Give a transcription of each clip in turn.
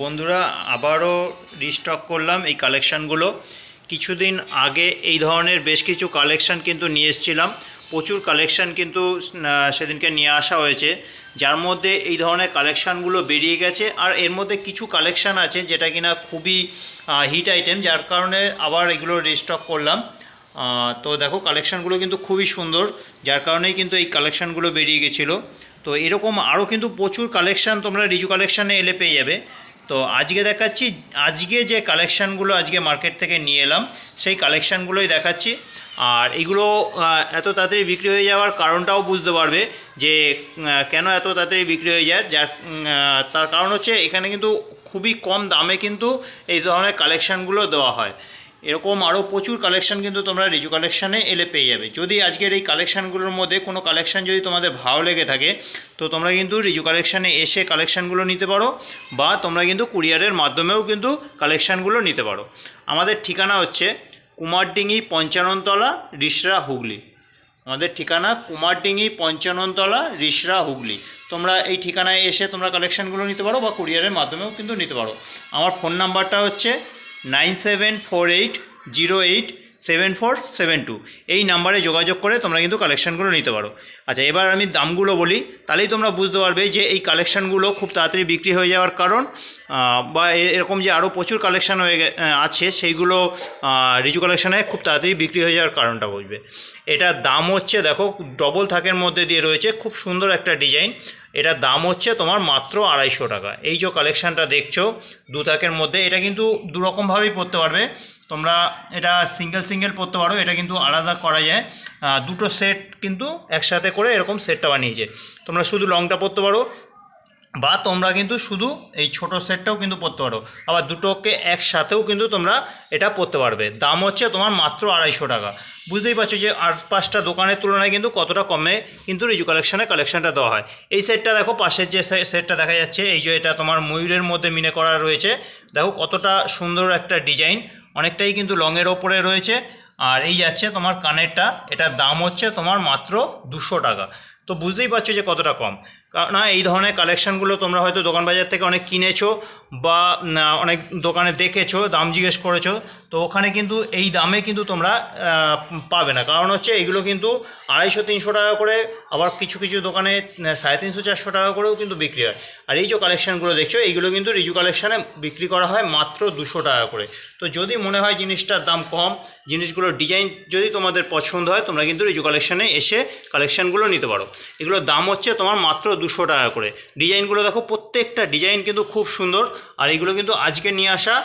বন্ধুরা, আবারও রিস্টক করলাম এই কালেকশানগুলো কিছুদিন আগে এই ধরনের বেশ কিছু কালেকশান কিন্তু নিয়ে এসেছিলাম। প্রচুর কালেকশান কিন্তু সেদিনকে নিয়ে আসা হয়েছে। যার মধ্যে এই ধরনের কালেকশানগুলো বেরিয়ে গেছে আর এর মধ্যে কিছু কালেকশান আছে যেটা কিনা খুবই হিট আইটেম যার কারণে আবার এগুলো রিস্টক করলাম। তো দেখো কালেকশানগুলো কিন্তু খুবই সুন্দর, যার কারণেই কিন্তু এই কালেকশানগুলো বেরিয়ে গেছিল। তো এরকম আরও কিন্তু প্রচুর কালেকশান তোমরা রিজু কালেকশানে এলে পেয়ে যাবে। তো আজকে দেখাচ্ছি, আজকে যে কালেকশানগুলো আজকে মার্কেট থেকে নিয়ে এলাম, সেই কালেকশানগুলোই দেখাচ্ছি। আর এগুলো এত তাড়াতাড়ি বিক্রি হয়ে যাওয়ার কারণটাও বুঝতে পারবে যে কেন এত তাড়াতাড়ি বিক্রি হয়ে যায়। যার তার কারণ হচ্ছে এখানে কিন্তু খুবই কম দামে কিন্তু এই ধরনের কালেকশানগুলো দেওয়া হয়। এরকম আরও প্রচুর কালেকশন কিন্তু তোমরা রিজু কালেকশানে এলে পেয়ে যাবে। যদি আজকের এই কালেকশানগুলোর মধ্যে কোনো কালেকশান যদি তোমাদের ভালো লেগে থাকে, তো তোমরা কিন্তু রিজু কালেকশানে এসে কালেকশানগুলো নিতে পারো, বা তোমরা কিন্তু কুরিয়ারের মাধ্যমেও কিন্তু কালেকশানগুলো নিতে পারো। আমাদের ঠিকানা হচ্ছে কুমারডিঙ্গি পঞ্চাননতলা রিসরা হুগলি। আমাদের ঠিকানা কুমারডিঙ্গি পঞ্চাননতলা রিসরা হুগলি। তোমরা এই ঠিকানায় এসে তোমরা কালেকশানগুলো নিতে পারো, বা কুরিয়ারের মাধ্যমেও কিন্তু নিতে পারো। আমার ফোন নাম্বারটা হচ্ছে nine seven four eight zero eight seven four seven two. এই নাম্বারে যোগাযোগ করে তোমরা কিন্তু কালেকশানগুলো নিতে পারো। আচ্ছা এবার আমি দামগুলো বলি। তাহলেই তোমরা বুঝতে পারবে যে এই কালেকশানগুলো খুব তাড়াতাড়ি বিক্রি হয়ে যাওয়ার কারণ বা এরকম যে আরও প্রচুর কালেকশান হয়ে আছে, সেইগুলো রিজু কালেকশানে খুব তাড়াতাড়ি বিক্রি হয়ে যাওয়ার কারণটা বুঝবে। এটার দাম হচ্ছে, দেখো ডবল থাকের মধ্যে দিয়ে রয়েছে, খুব সুন্দর একটা ডিজাইন এটার দাম হচ্ছে তোমার মাত্র আড়াইশো টাকা। এই যে কালেকশানটা দেখছ, দু থাকের মধ্যে, এটা কিন্তু দুরকমভাবেই পড়তে পারবে। তোমরা এটা সিঙ্গেল সিঙ্গেল পড়তে পারো, এটা কিন্তু আলাদা করা যায়। দুটো সেট কিন্তু একসাথে করে এরকম সেটটা বানিয়েছে। তোমরা শুধু লংটা পরতে পারো বা তোমরা কিন্তু শুধু এই ছোট সেটটাও কিন্তু পরতে পারো। আবার দুটোকে একসাথেও কিন্তু তোমরা এটা পরতে পারবে। দাম হচ্ছে তোমার মাত্র আড়াইশো টাকা। বুঝতেই পারছ যে আর পাঁচটা দোকানের তুলনায় কিন্তু কতটা কমে কিন্তু রিজু কালেকশানে কালেকশানটা দেওয়া হয়। এই সেটটা দেখো, পাশের যে সেটটা দেখা যাচ্ছে, এই যে এটা তোমার ময়ূরের মধ্যে মিনে করা রয়েছে। দেখো কতটা সুন্দর একটা ডিজাইন, অনেকটাই কিন্তু লংয়ের ওপরে রয়েছে। আর এই যাচ্ছে তোমার কানেরটা, এটার দাম হচ্ছে তোমার মাত্র দুশো টাকা। তো বুঝতেই পারছ যে কতটা কম। কারণ এই ধরনের কালেকশানগুলো তোমরা হয়তো দোকান বাজার থেকে অনেক কিনেছো বা অনেক দোকানে দেখেছ, দাম জিজ্ঞেস করেছ, তো ওখানে কিন্তু এই দামে কিন্তু তোমরা পাবে না। কারণ হচ্ছে এগুলো কিন্তু আড়াইশো, তিনশো টাকা করে, আবার কিছু কিছু দোকানে সাড়ে তিনশো, চারশো টাকা করেও কিন্তু বিক্রি হয়। আর এই যে কালেকশানগুলো দেখছ, এইগুলো কিন্তু রিজু কালেকশানে বিক্রি করা হয় মাত্র দুশো টাকা করে। তো যদি মনে হয় জিনিসটার দাম কম, জিনিসগুলোর ডিজাইন যদি তোমাদের পছন্দ হয়, তোমরা কিন্তু রিজু কালেকশানে এসে কালেকশানগুলো নিতে পারো। এগুলোর দাম হচ্ছে তোমার মাত্র দুশো টাকা করে। ডিজাইনগুলো দেখো, প্রত্যেকটা ডিজাইন কিন্তু খুব সুন্দর। আর এগুলো কিন্তু আজকে নিয়ে আসা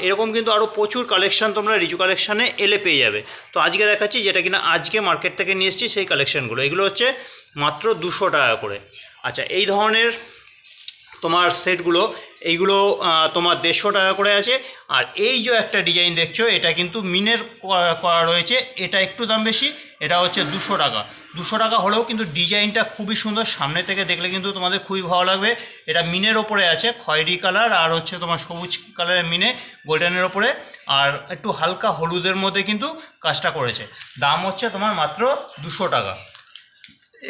এরকম কিন্তু আরও প্রচুর কালেকশান তোমরা রিজু কালেকশানে এলে পেয়ে যাবে। তো আজকে দেখাচ্ছি যেটা কিনা আজকে মার্কেট থেকে নিয়ে এসেছি সেই কালেকশানগুলো। এগুলো হচ্ছে মাত্র দুশো টাকা করে। আচ্ছা এই ধরনের তোমার সেটগুলো, এইগুলো তোমার দেড়শো টাকা করে আছে। আর এই যে একটা ডিজাইন দেখছ, এটা কিন্তু মিনের করা- করা রয়েছে। এটা একটু দাম বেশি, এটা হচ্ছে দুশো টাকা। দুশো টাকা হলেও কিন্তু ডিজাইনটা খুবই সুন্দর। সামনে থেকে দেখলে কিন্তু তোমাদের খুবই ভালো লাগবে। এটা মিনের ওপরে আছে, খয়েরি কালার, আর হচ্ছে তোমার সবুজ কালারের মিনে, গোল্ডেনের ওপরে। আর একটু হালকা হলুদের মধ্যে কিন্তু কাজটা করেছে। দাম হচ্ছে তোমার মাত্র দুশো টাকা।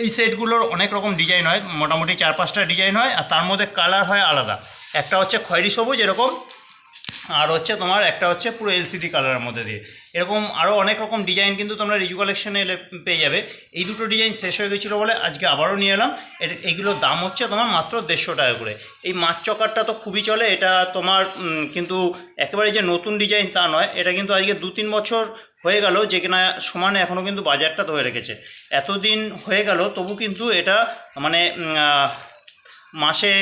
এই সেটগুলোর অনেক রকম ডিজাইন হয়। মোটামুটি চার পাঁচটা ডিজাইন হয়, আর তার মধ্যে কালার হয় আলাদা। একটা হচ্ছে খয়েরি সবুজ, এরকম আর হচ্ছে তোমার একটা হচ্ছে পুরো এলসিডি কালারের মধ্যে দিয়ে। এরকম আরও অনেক রকম ডিজাইন কিন্তু তোমরা রিজু কালেকশনে এলে পেয়ে যাবে। এই দুটো ডিজাইন শেষ হয়ে গেছিল বলে আজকে আবারও নিয়ে এলাম। এইগুলোর দাম হচ্ছে তোমার মাত্র দেড়শো টাকা করে। এই মাছ চকারটা তো খুবই চলে, এটা তোমার কিন্তু একেবারে যে নতুন ডিজাইন তা নয়, এটা কিন্তু আজকে দু তিন বছর হয়ে গেল, যে কিনা সমানে এখনও কিন্তু বাজারটা ধরে রেখেছে। এতদিন হয়ে গেল, তবু কিন্তু এটা মানে মাসে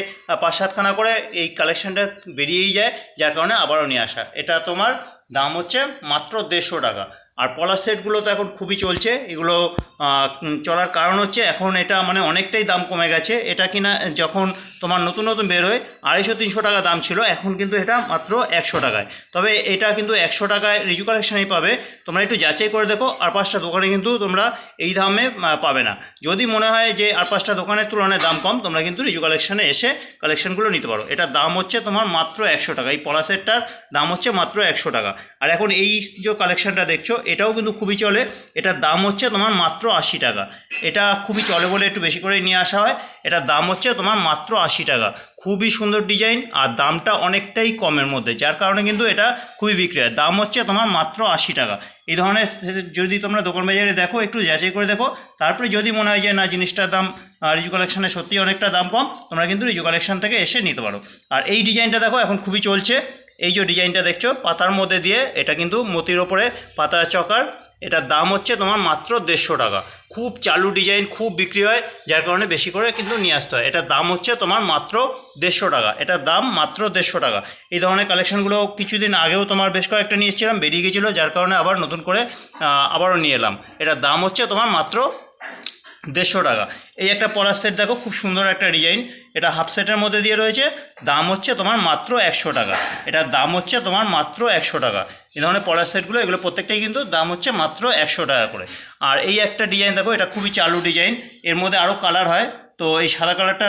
পাঁচ সাতখানা করে এই কালেকশানটা বেরিয়েই যায়, যার কারণে আবারও নিয়ে আসা। এটা তোমার দাম হচ্ছে মাত্র দেড়শো টাকা। আর পলার সেটগুলো তো এখন খুবই চলছে। এগুলো চলার কারণ হচ্ছে এখন এটা মানে অনেকটাই দাম কমে গেছে। এটা কিনা যখন তোমার নতুন নতুন বেরোয় আড়াইশো, তিনশো টাকা দাম ছিল। এখন কিন্তু এটা মাত্র একশো টাকায়। তবে এটা কিন্তু একশো টাকায় রিজু কালেকশানেই পাবে। তোমরা একটু যাচাই করে দেখো। আর পাঁচটা দোকানে কিন্তু তোমরা এই দামে পাবে না। যদি মনে হয় যে আর পাঁচটা দোকানের তুলনায় দাম কম, তোমরা কিন্তু রিজু কালেকশানে এসে কালেকশানগুলো নিতে পারো। এটার দাম হচ্ছে তোমার মাত্র একশো টাকা। এই পলাসেটটার দাম হচ্ছে মাত্র একশো টাকা। আর এখন এই যে কালেকশানটা দেখছ, এটাও কিন্তু খুবই চলে। এটার দাম হচ্ছে তোমার মাত্র আশি টাকা। এটা খুবই চলে বলে একটু বেশি করে নিয়ে আসা হয়। এটার দাম হচ্ছে তোমার মাত্র আশি টাকা। খুবই সুন্দর ডিজাইন আর দামটা অনেকটাই কমের মধ্যে, যার কারণে কিন্তু এটা খুবই বিক্রি হয় দাম হচ্ছে তোমার মাত্র আশি টাকা। এই ধরনের যদি তোমরা দোকান বাজারে দেখো, একটু যাচাই করে দেখো। তারপরে যদি মনে হয় যে না, জিনিসটার দাম রিজু কালেকশানে সত্যি অনেকটা দাম কম, তোমরা কিন্তু রিজু কালেকশন থেকে এসে নিতে পারো। আর এই ডিজাইনটা দেখো, এখন খুবই চলছে। এই যে ডিজাইনটা দেখছ, পাতার মধ্যে দিয়ে এটা কিন্তু মতির ওপরে পাতা চকার, এটার দাম হচ্ছে তোমার মাত্র দেড়শো টাকা। খুব চালু ডিজাইন, খুব বিক্রি হয়, যার কারণে বেশি করে কিন্তু নিয়ে আসতে হয়। এটার দাম হচ্ছে তোমার মাত্র দেড়শো টাকা। এটার দাম মাত্র দেড়শো টাকা। এই ধরনের কালেকশনগুলো কিছুদিন আগেও তোমার বেশ কয়েকটা নিয়ে এসেছিলাম, বেরিয়ে গেছিল, যার কারণে আবার নতুন করে আবারও নিয়ে এলাম। এটার দাম হচ্ছে তোমার মাত্র দেড়শো টাকা। এই একটা পলার সেট দেখো, খুব সুন্দর একটা ডিজাইন এটা হাফ সেটের মধ্যে দিয়ে রয়েছে। দাম হচ্ছে তোমার মাত্র একশো টাকা। এটার দাম হচ্ছে তোমার মাত্র একশো টাকা। এই ধরনের পলার সেটগুলো এগুলো প্রত্যেকটাই কিন্তু দাম হচ্ছে মাত্র একশো টাকা করে। আর এই একটা ডিজাইন দেখো, এটা খুবই চালু ডিজাইন এর মধ্যে আরও কালার হয়। তো এই সাদা কালারটা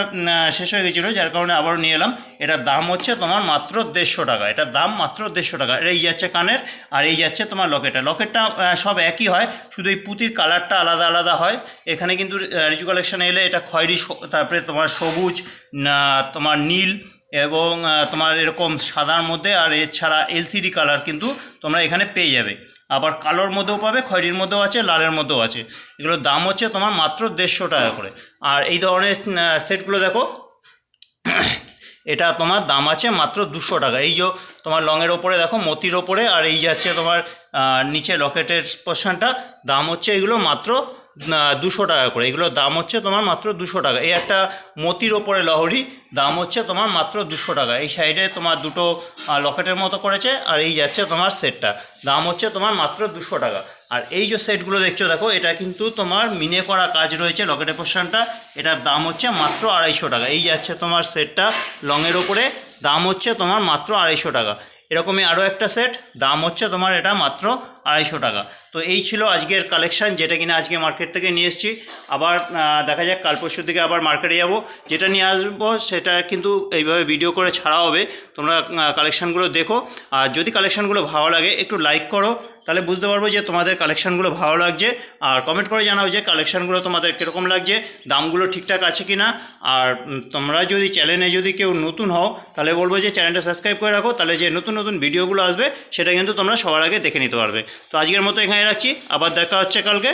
শেষ হয়ে গেছিল, যার কারণে আবারও নিয়ে এলাম। এটার দাম হচ্ছে তোমার মাত্র দেড়শো টাকা। এটার দাম মাত্র দেড়শো টাকা। এই যাচ্ছে কানের, আর এই যাচ্ছে তোমার লকেটটা। লকেটটা সব একই হয়, শুধু এই পুঁতির কালারটা আলাদা আলাদা হয়। এখানে কিন্তু রিজু কালেকশানে এলে এটা খয়েরি তারপরে তোমার সবুজ তোমার নীল এবং তোমার এরকম সাদার মধ্যে আর এছাড়া এলসিডি কালার কিন্তু তোমরা এখানে পেয়ে যাবে। আবার কালোর মধ্যেও পাবে, খয়েরির মধ্যেও আছে, লালের মধ্যেও আছে। এগুলোর দাম হচ্ছে তোমার মাত্র দেড়শো টাকা করে। আর এই ধরনের সেটগুলো দেখো, এটা তোমার দাম আছে মাত্র দুশো টাকা। এই যে তোমার লংয়ের ওপরে দেখো, মতির ওপরে, আর এই যাচ্ছে তোমার নিচে লকেটের পোর্শনটা, দাম হচ্ছে এগুলো মাত্র দুশো টাকা করে। এগুলোর দাম হচ্ছে তোমার মাত্র দুশো টাকা। এই একটা মতির ওপরে লহরি, দাম হচ্ছে তোমার মাত্র দুশো টাকা। এই সাইডে তোমার দুটো লকেটের মতো করেছে, আর এই যাচ্ছে তোমার সেটটা। দাম হচ্ছে তোমার মাত্র দুশো টাকা। আর এই যে সেটগুলো দেখছ, দেখো, এটা কিন্তু তোমার মিনে করা কাজ রয়েছে লকেটের পোর্শনটা। এটার দাম হচ্ছে মাত্র আড়াইশো টাকা। এই যাচ্ছে তোমার সেটটা লংয়ের ওপরে। দাম হচ্ছে তোমার মাত্র আড়াইশো টাকা। এরকমই আরও একটা সেট দাম হচ্ছে তোমার এটা মাত্র আড়াইশো টাকা। তো এই ছিল আজকের কালেকশান যেটা কিনা আজকে মার্কেট থেকে নিয়ে এসেছি। আবার দেখা যাক, কাল পরশুর দিকে আবার মার্কেটে যাব। যেটা নিয়ে আসব, সেটা কিন্তু এইভাবে ভিডিও করে ছাড়া হবে। তোমরা কালেকশানগুলো দেখো। আর যদি কালেকশানগুলো ভালো লাগে, একটু লাইক করো। তাহলে বুঝতে পারব যে তোমাদের কালেকশানগুলো ভালো লাগছে। আর কমেন্ট করে জানাও যে কালেকশানগুলো তোমাদের কীরকম লাগছে, দামগুলো ঠিকঠাক আছে কি না আর তোমরা যদি চ্যানেলে যদি কেউ নতুন হও, তাহলে বলব যে চ্যানেলটা সাবস্ক্রাইব করে রাখো, তাহলে যে নতুন নতুন ভিডিওগুলো আসবে, সেটা কিন্তু তোমরা সবার আগে দেখে নিতে পারবে। তো আজকের মতো এখানে রাখছি, আবার দেখা হচ্ছে কালকে।